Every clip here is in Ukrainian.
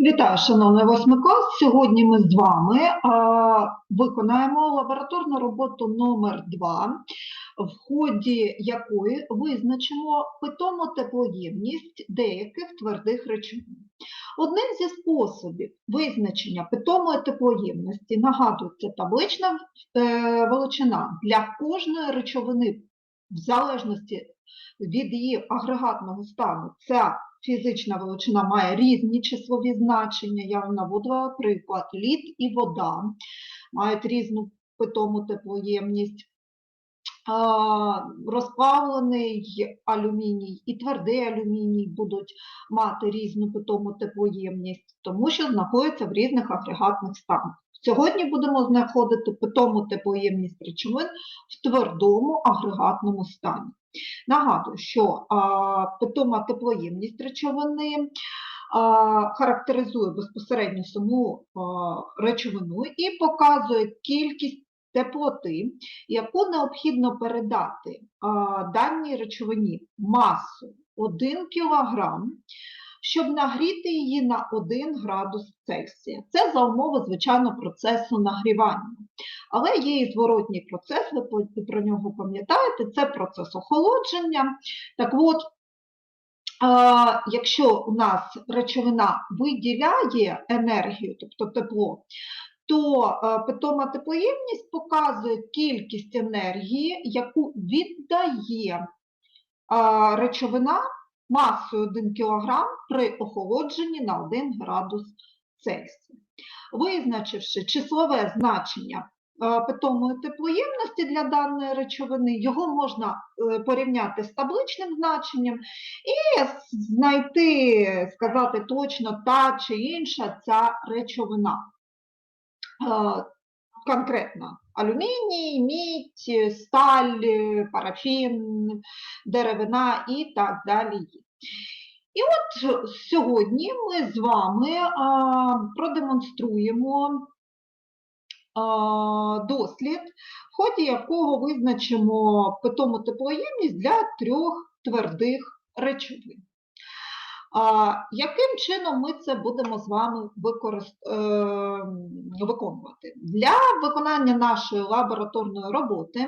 Вітаю, шановний восьмий клас. Сьогодні ми з вами а, виконаємо лабораторну роботу номер 2 в ході якої визначимо питому теплоємність деяких твердих речовин. Одним зі способів визначення питомої теплоємності нагадується таблична е, величина для кожної речовини в залежності від її агрегатного стану. Ця фізична величина має різні числові значення. Я вам наводила приклад. Лід і вода мають різну питому теплоємність. Розплавлений алюміній і твердий алюміній будуть мати різну питому теплоємність, тому що знаходяться в різних агрегатних станах. Сьогодні будемо знаходити питому теплоємність речовин в твердому агрегатному стані. Нагадую, що а, питома теплоємність речовини характеризує безпосередньо саму речовину і показує кількість теплоти, яку необхідно передати даній речовині масу 1 кг, щоб нагріти її на 1 градус Цельсія. Це за умови, звичайно, процесу нагрівання. Але є і зворотній процес, ви про нього пам'ятаєте, це процес охолодження. Так от, якщо у нас речовина виділяє енергію, тобто тепло, то питома теплоємність показує кількість енергії, яку віддає речовина масою 1 кг при охолодженні на 1 градус Цельсія. Визначивши числове значення е, питомої теплоємності для даної речовини, його можна е, порівняти з табличним значенням і знайти, сказати точно та чи інша ця речовина. Е, Конкретно алюміній, мідь, сталь, е, парафін, деревина і так далі. І от сьогодні ми з вами а, продемонструємо а, дослід, в ході якого визначимо питому теплоємність для трьох твердих речовин. А, яким чином ми це будемо з вами використ... е, виконувати? Для виконання нашої лабораторної роботи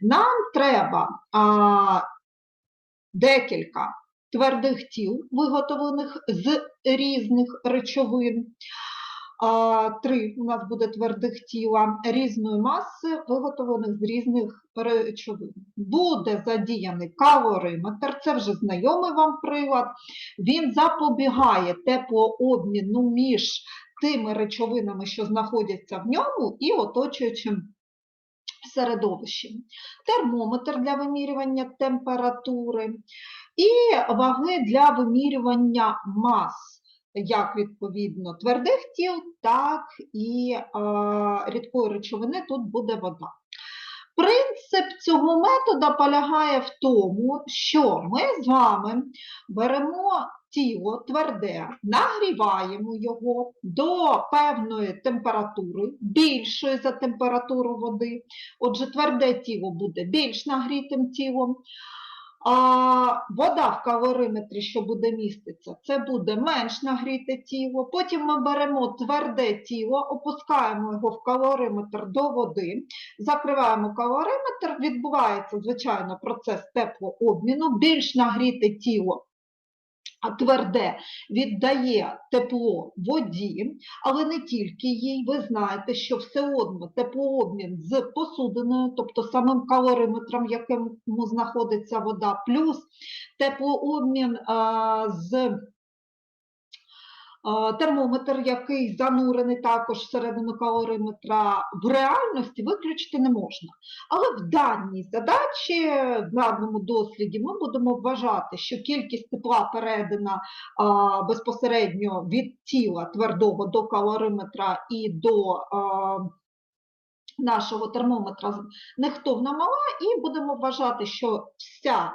нам треба декілька твердих тіл, виготовлених з різних речовин. Три у нас буде твердих тіла різної маси, виготовлених з різних речовин. Буде задіяний калориметр, це вже знайомий вам прилад. Він запобігає теплообміну між тими речовинами, що знаходяться в ньому, і оточуючим середовищем. Термометр для вимірювання температури і ваги для вимірювання мас, як відповідно твердих тіл, так і е, рідкої речовини, тут буде вода. Принцип цього методу полягає в тому, що ми з вами беремо тіло тверде, нагріваємо його до певної температури, більшої за температуру води. Отже, тверде тіло буде більш нагрітим тілом. А вода в калориметрі, що буде міститися, це буде менш нагріте тіло. Потім ми беремо тверде тіло, опускаємо його в калориметр до води, закриваємо калориметр, відбувається, звичайно, процес теплообміну, більш нагріте тіло. Тверде віддає тепло воді, але не тільки їй. Ви знаєте, що все одно теплообмін з посудиною, тобто самим калориметром, яким знаходиться вода, плюс теплообмін а, з термометр, який занурений також всередину калориметра, в реальності виключити не можна. Але в даній задачі, в даному досліді, ми будемо вважати, що кількість тепла передана безпосередньо від тіла твердого до калориметра і до нашого термометра нехтовна мала, і будемо вважати, що вся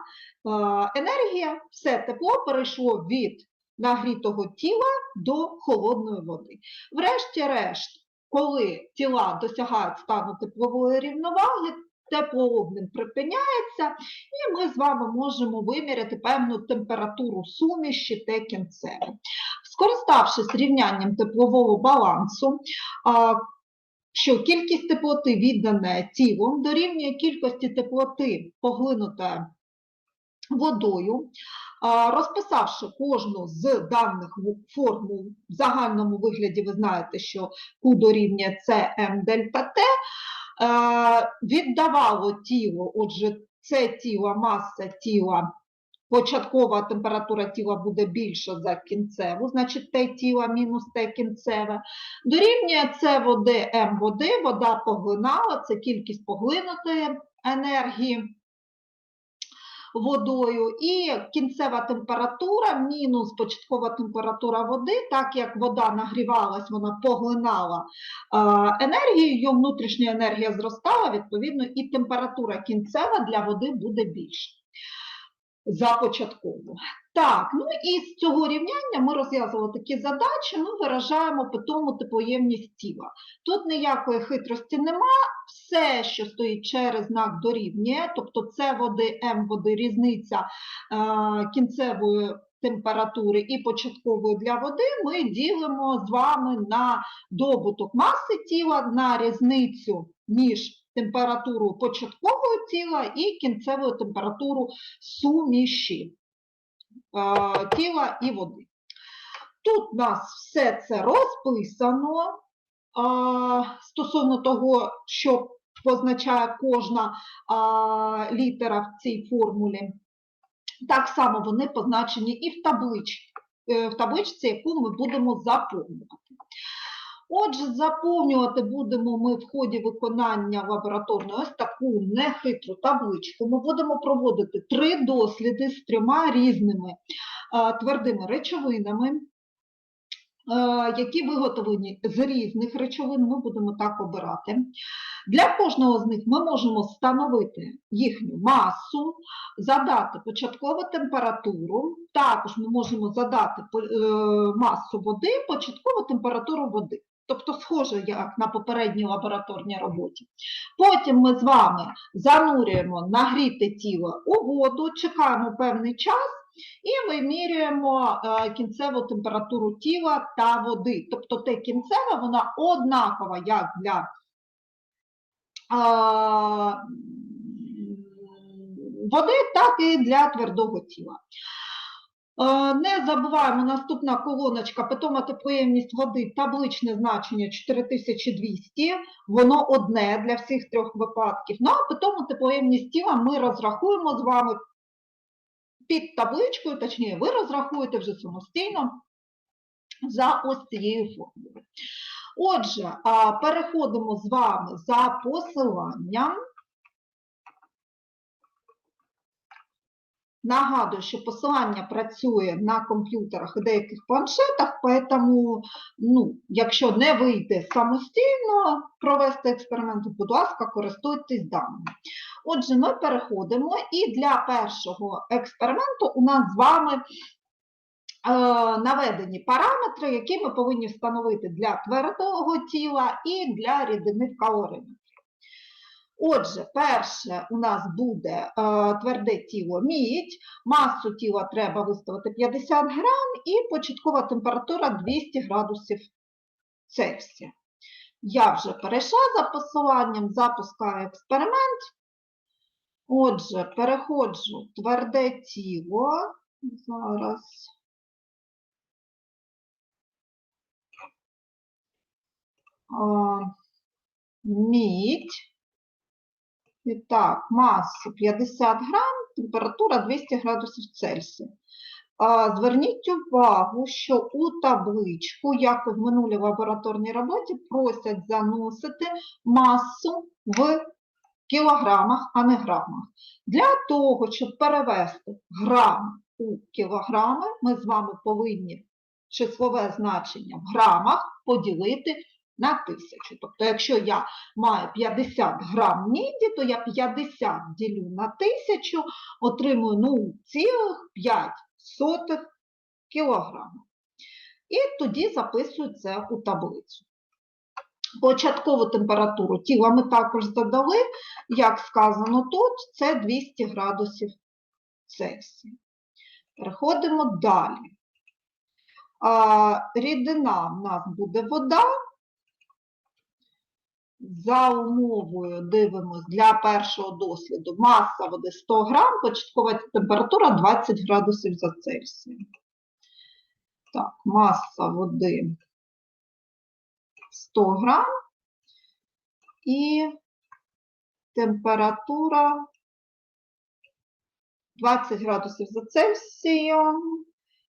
енергія, все тепло перейшло від нагрітого тіла до холодної води. Врешті-решт, коли тіла досягають стану теплової рівноваги, теплообмін припиняється, і ми з вами можемо виміряти певну температуру суміші Т кінцевої. Скориставшись рівнянням теплового балансу, що кількість теплоти віддане тілом дорівнює кількості теплоти поглинутої водою, розписавши кожну з даних формул, в загальному вигляді ви знаєте, що Q дорівнює М, дельта Т, е, віддавало тіло, отже, це тіло, маса тіла, початкова температура тіла буде більша за кінцеву, значить Т тіла мінус Т кінцеве, дорівнює С води, М води, вода поглинала, це кількість поглинутої енергії водою, і кінцева температура мінус початкова температура води, так як вода нагрівалась, вона поглинала е, енергію, внутрішня енергія зростала, відповідно, і температура кінцева для води буде більша за початкову. Так, ну і з цього рівняння ми розв'язували такі задачі, ми виражаємо питому теплоємність тіла. Тут ніякої хитрості нема, все, що стоїть через знак дорівнює, тобто це води, М води, різниця е, кінцевої температури і початкової для води, ми ділимо з вами на добуток маси тіла, на різницю між температурою початкового тіла і кінцевою температуру суміші тіла і води. Тут у нас все це розписано е, стосовно того, що позначає кожна е, літера в цій формулі. Так само вони позначені і в табличці, е, в табличці, яку ми будемо заповнювати. Отже, заповнювати будемо ми в ході виконання лабораторної ось таку нехитру табличку. Ми будемо проводити три досліди з трьома різними твердими речовинами, які виготовлені з різних речовин, ми будемо так обирати. Для кожного з них ми можемо встановити їхню масу, задати початкову температуру, також ми можемо задати е, масу води, початкову температуру води. Тобто схоже, як на попередній лабораторній роботі. Потім ми з вами занурюємо нагріте тіло у воду, чекаємо певний час і вимірюємо е, кінцеву температуру тіла та води. Тобто те кінцева, вона однакова як для води, так і для твердого тіла. Е, Не забуваємо, наступна колоночка питома теплоємність води, табличне значення 4200, воно одне для всіх трьох випадків. Ну, а питому теплоємність тіла ми розрахуємо з вами під табличкою, точніше, ви розрахуєте вже самостійно за ось цією формулою. Отже, переходимо з вами за посиланням. Нагадую, що посилання працює на комп'ютерах і деяких планшетах, тому, ну, якщо не вийде самостійно провести експеримент, будь ласка, користуйтесь даними. Отже, ми переходимо і для першого експерименту у нас з вами е, наведені параметри, які ми повинні встановити для твердого тіла і для рідини в калориметрі. Отже, перше у нас буде е, тверде тіло мідь, масу тіла треба виставити 50 грам і початкова температура 200 градусів Цельсія. Я вже перейшла за посиланням, запускаю експеримент. Отже, переходжу тверде тіло. Зараз. Мідь. І так, масу 50 грам, температура 200 градусів Цельсія. Зверніть увагу, що у табличку, як і в минулій лабораторній роботі, просять заносити масу в кілограмах, а не грамах. Для того, щоб перевести грам у кілограми, ми з вами повинні числове значення в грамах поділити на тисячу. Тобто, якщо я маю 50 грам міді, то я 50 ділю на тисячу, отримую 0,5 кілограма. І тоді записую це у таблицю. Початкову температуру тіла ми також задали, як сказано тут, це 200 градусів Цельсія. Переходимо далі. Рідина в нас буде вода. За умовою дивимось для першого досліду маса води 100 грам, початкова температура 20 градусів за Цельсієм. Так, маса води 100 грам і температура 20 градусів за Цельсієм.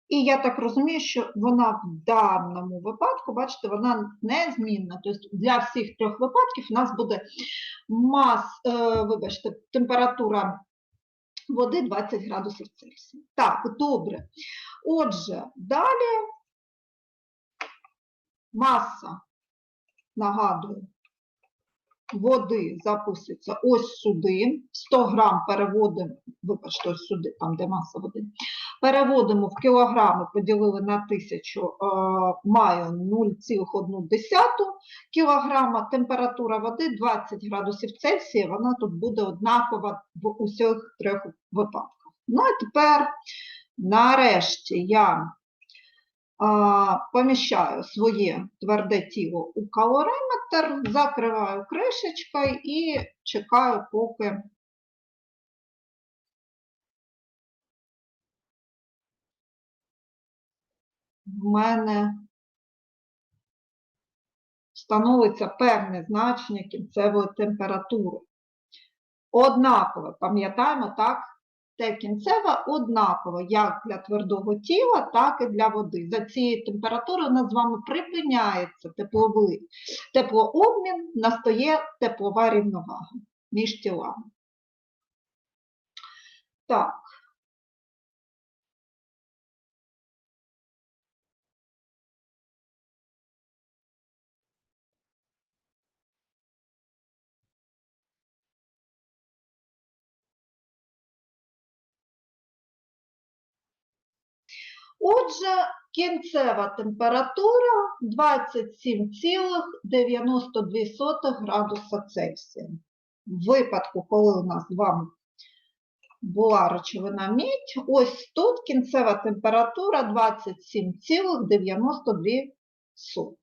І я так розумію, що вона в даному випадку, бачите, вона незмінна. Тобто для всіх трьох випадків у нас буде мас, е, вибачте, температура води 20 градусів Цельсія. Так, добре. Отже, далі маса, нагадую, води записується ось сюди. 100 грам переводимо, вибачте, ось сюди, там де маса води. Переводимо в кілограми, поділили на тисячу, е, маю 0,1 кілограма. Температура води 20 градусів Цельсія, вона тут буде однакова в усіх трьох випадках. Ну і тепер, нарешті, я поміщаю своє тверде тіло у калориметр, закриваю кришечкою і чекаю, поки в мене встановиться певне значення кінцевої температури. Однакове, пам'ятаємо, так? Те кінцеве однаково як для твердого тіла, так і для води. За цією температурою у нас з вами припиняється тепловий теплообмін, настає теплова рівновага між тілами. Так. Отже, кінцева температура 27,92 градуса Цельсія. В випадку, коли у нас з вами була речовина мідь, ось тут кінцева температура 27,92.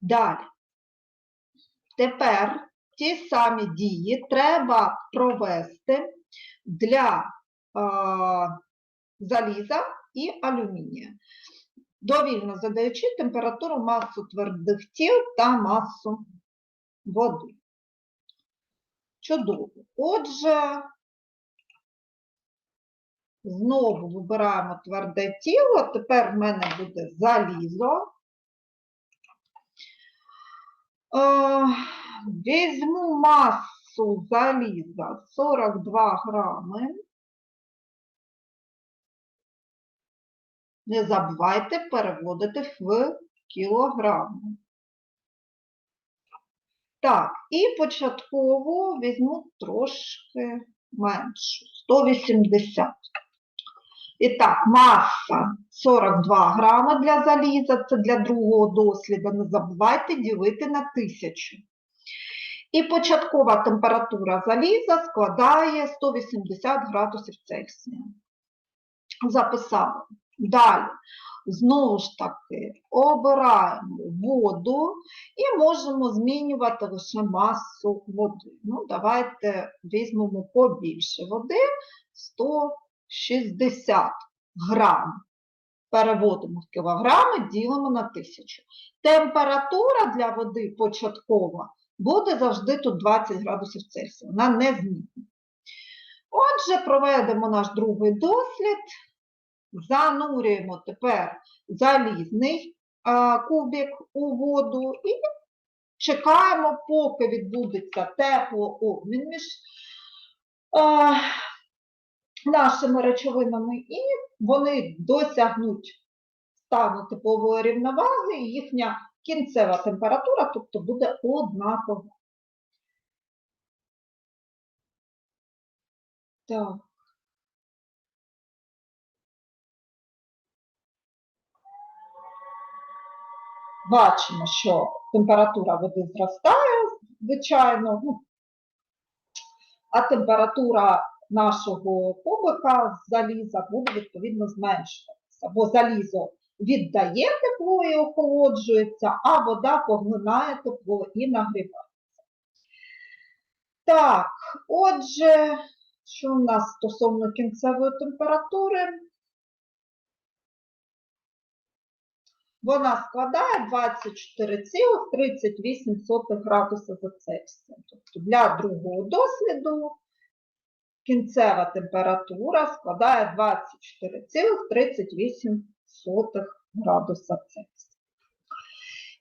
Далі. Тепер ті самі дії треба провести для а, заліза і алюмінія, довільно задаючи температуру масу твердих тіл та масу води. Чудово. Отже, знову вибираємо тверде тіло, тепер в мене буде залізо. Е, Візьму масу заліза 42 грами. Не забувайте переводити в кілограми. Так, і початково візьму трошки меншу, 180. І так, маса 42 грами для заліза, це для другого досліду. Не забувайте ділити на 1000. І початкова температура заліза складає 180 градусів Цельсія. Записали. Далі, знову ж таки, обираємо воду і можемо змінювати лише масу води. Ну, давайте візьмемо побільше води 160 грам. Переводимо в кілограми, ділимо на 1000. Температура для води початкова буде завжди тут 20 градусів Цельсія. Вона не змінна. Отже, проведемо наш другий дослід. Занурюємо тепер залізний кубик у воду і чекаємо, поки відбудеться теплообмін між нашими речовинами, і вони досягнуть стану теплової рівноваги, і їхня кінцева температура, тобто буде однакова. Так. Бачимо, що температура води зростає, звичайно, ну, а температура нашого кубика з заліза буде відповідно зменшувати. бо залізо віддає тепло і охолоджується, а вода поглинає тепло і нагрівається. Так, отже, що у нас стосовно кінцевої температури? Вона складає 24,38 градуса за Цельсієм. Тобто для другого досліду кінцева температура складає 24,38 градуса Цельсія.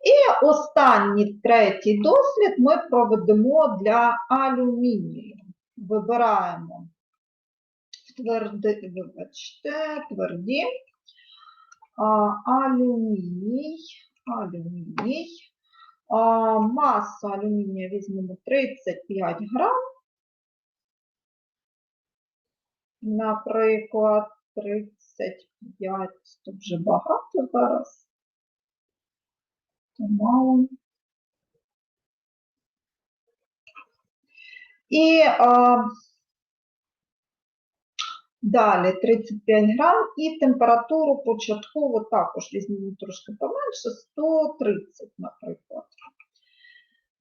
І останній третій дослід ми проведемо для алюмінію. Вибираємо тверди, вибачте, тверді алюміній, алюміній. Маса алюмінія візьмемо 35 грам. Наприклад, 35, це вже багато зараз. Це мало. І а, далі 35 грам і температуру початково також візьмемо трошки поменше, 130, наприклад.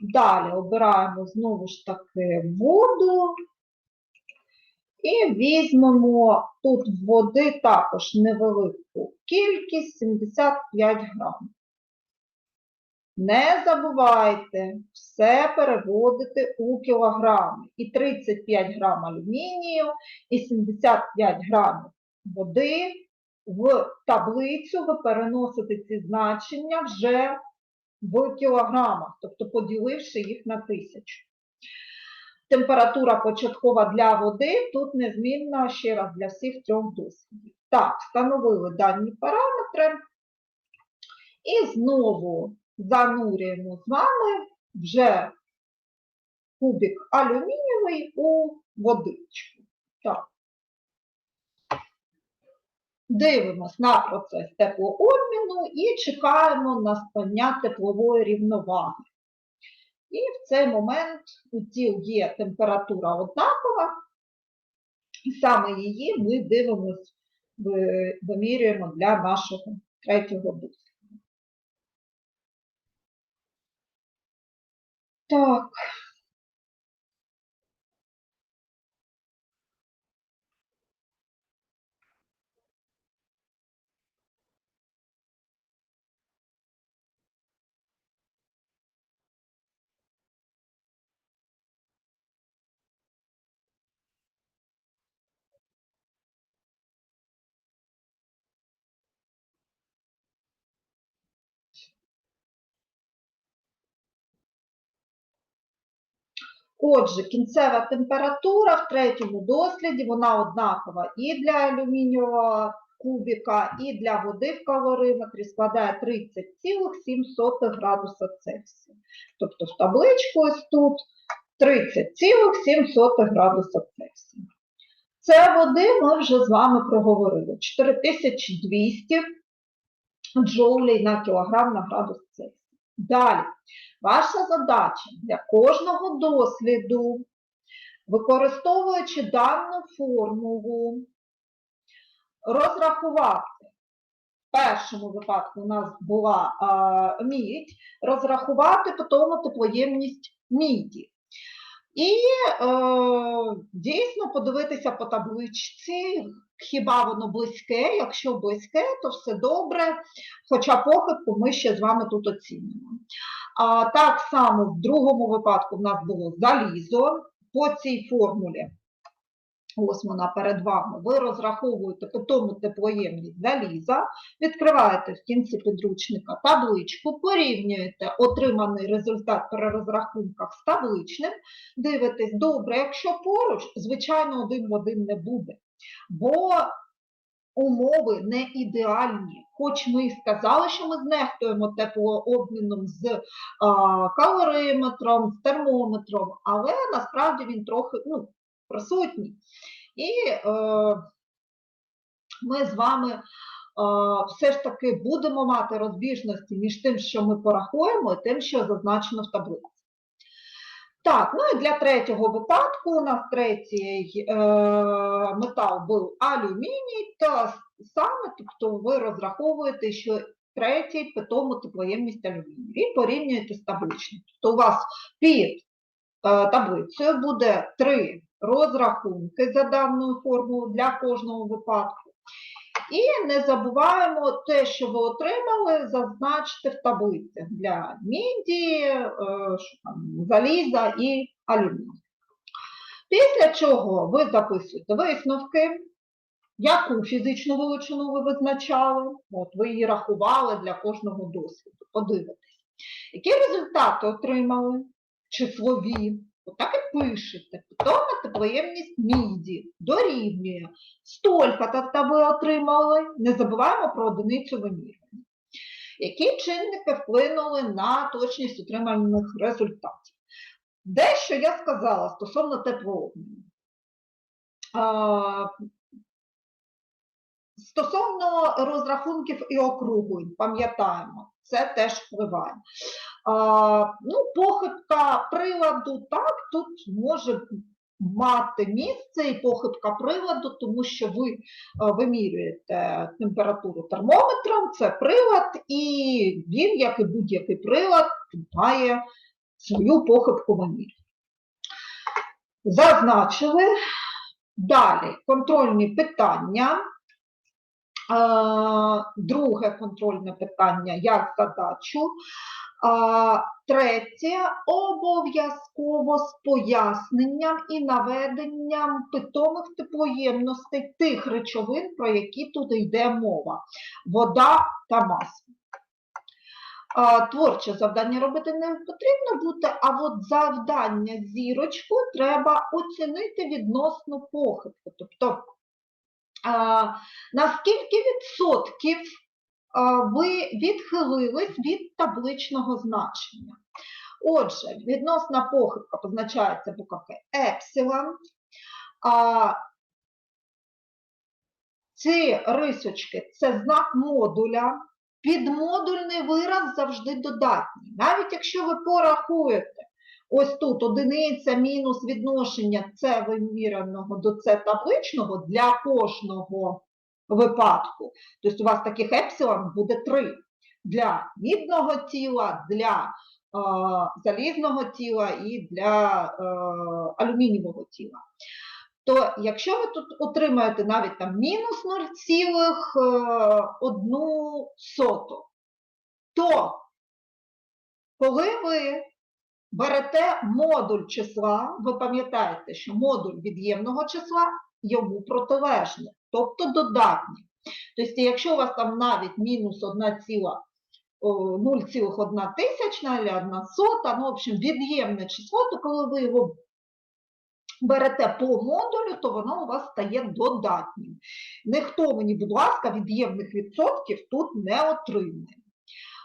Далі обираємо знову ж таки воду. І візьмемо тут води також невелику кількість 75 грам. Не забувайте все переводити у кілограми. І 35 грам алюмінію, і 75 грамів води в таблицю ви переносите ці значення вже в кілограмах, тобто поділивши їх на тисячу. Температура початкова для води тут незмінна ще раз для всіх трьох дослідів. Так, встановили дані параметри. І знову занурюємо з вами вже кубик алюмінієвий у водичку. Так. Дивимось на процес теплообміну і чекаємо настання теплової рівноваги. І в цей момент у тіл є температура однакова, і саме її ми дивимось, вимірюємо для нашого третього досліду. Так. Отже, кінцева температура в третьому досліді, вона однакова і для алюмінієвого кубіка, і для води в калориметрі складає 30,7 градуса Цельсія. Тобто в табличку ось тут 30,7 градуса Цельсія. Це води ми вже з вами проговорили. 4200 джоулей на кілограм на градус Цельсія. Далі. Ваша задача для кожного досліду, використовуючи дану формулу, розрахувати. В першому випадку у нас була а, мідь, розрахувати потім теплоємність міді. І е, дійсно подивитися по табличці, хіба воно близьке, якщо близьке, то все добре, хоча похибку ми ще з вами тут оцінюємо. А, так само в другому випадку в нас було залізо. По цій формулі, ось перед вами, ви розраховуєте по тому теплоємність заліза, відкриваєте в кінці підручника табличку, порівнюєте отриманий результат при розрахунках з табличним, дивитесь, добре, якщо поруч, звичайно, один в один не буде. Бо умови не ідеальні. Хоч ми і сказали, що ми знехтуємо теплообміном з а, калориметром, з термометром, але насправді він трохи ну, присутній. І е, ми з вами е, все ж таки будемо мати розбіжності між тим, що ми порахуємо, і тим, що зазначено в таблиці. Так, ну і для третього випадку у нас третій е, метал був алюміній, та саме, тобто ви розраховуєте, що третій питому теплоємність алюмінію і порівнюєте з табличним. Тобто у вас під е, таблицею буде три розрахунки за даною формулою для кожного випадку. І не забуваємо те, що ви отримали, зазначити в таблицях для міді, е, заліза і алюмінію. Після чого ви записуєте висновки, яку фізичну величину ви визначали, от ви її рахували для кожного досвіду. Подивитесь, які результати отримали, числові. Отак і пишете. Питома теплоємність міді дорівнює. Столько-то ви отримали. Не забуваємо про одиницю вимірювання. Які чинники вплинули на точність отриманих результатів? Дещо я сказала стосовно теплообміну. Стосовно розрахунків і округлень, пам'ятаємо, це теж впливає. Ну, похибка приладу, так, тут може мати місце і похибка приладу, тому що ви е, вимірюєте температуру термометром, це прилад, і він, як і будь-який прилад, має свою похибку вимірювання. Зазначили. Далі контрольні питання. Е, Друге контрольне питання як задачу. Третє обов'язково з поясненням і наведенням питомих теплоємностей тих речовин, про які тут йде мова: вода та масло. Творче завдання робити не потрібно бути, а от завдання зірочку треба оцінити відносно похибку. Тобто, наскільки відсотків ви відхилились від табличного значення. Отже, відносна похибка позначається буквою епсилон. А, ці рисочки це знак модуля. Підмодульний вираз завжди додатній. Навіть якщо ви порахуєте, ось тут одиниця мінус відношення С виміреного до С табличного для кожного випадку. Тобто у вас таких епсилон буде три. Для мідного тіла, для е, залізного тіла і для е, алюмінієвого тіла. То якщо ви тут отримаєте навіть там мінус 0,1, то коли ви берете модуль числа, ви пам'ятаєте, що модуль від'ємного числа йому протилежний, тобто додатні. Тобто, якщо у вас там навіть мінус 0,1 тисячна або 1 сота, ну, в общем, від'ємне число, то коли ви його берете по модулю, то воно у вас стає додатнім. Ніхто мені, будь ласка, від'ємних відсотків тут не отримує.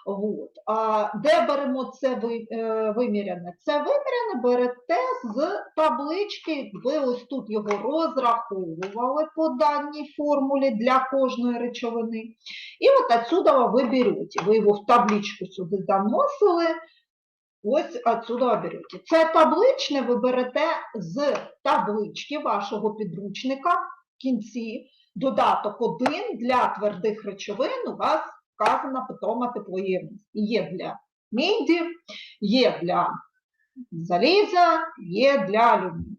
От. А де беремо це е, вимірене? Це вимірене берете з таблички, ви ось тут його розраховували по даній формулі для кожної речовини. І от отсюда ви берете. Ви його в табличку сюди заносили, ось отсюда берете. Це табличне ви берете з таблички вашого підручника в кінці. Додаток 1 для твердих речовин у вас вказана питома теплоємність. Є для міді, є для заліза, є для алюмінію.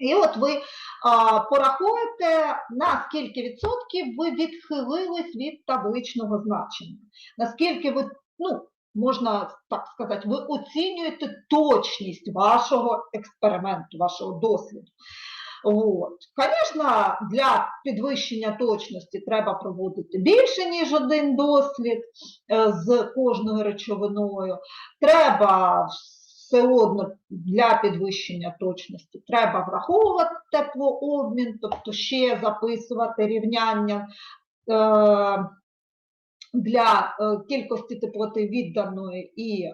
І от ви а, порахуєте, на скільки відсотків ви відхилились від табличного значення. Наскільки ви, ну, можна так сказати, ви оцінюєте точність вашого експерименту, вашого досліду. От. Звісно, для підвищення точності треба проводити більше, ніж один дослід е, з кожною речовиною. Треба все одно для підвищення точності треба враховувати теплообмін, тобто ще записувати рівняння е, для е, кількості теплоти відданої і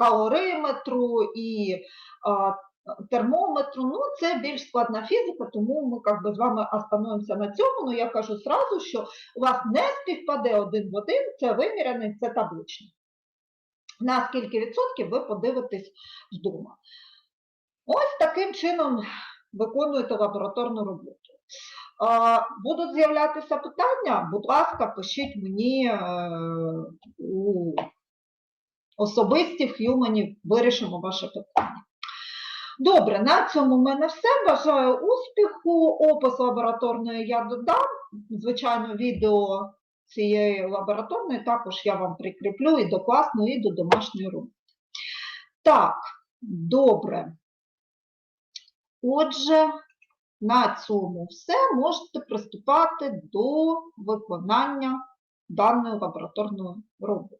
калориметру і термометру. Ну, це більш складна фізика, тому ми как би, з вами остановимося на цьому. Ну, я кажу сразу, що у вас не співпаде один в один, це вимірений, це табличний. на скільки відсотків ви подивитесь вдома. Ось таким чином виконуєте лабораторну роботу. Будуть з'являтися питання, будь ласка, пишіть мені е, у особисті в Х'юмані, вирішимо ваше питання. Добре, на цьому в мене все. Бажаю успіху. Опис лабораторної я додам. Звичайно, відео цієї лабораторної також я вам прикріплю і до класної, і до домашньої роботи. Так, добре. Отже, на цьому все. Можете приступати до виконання даної лабораторної роботи.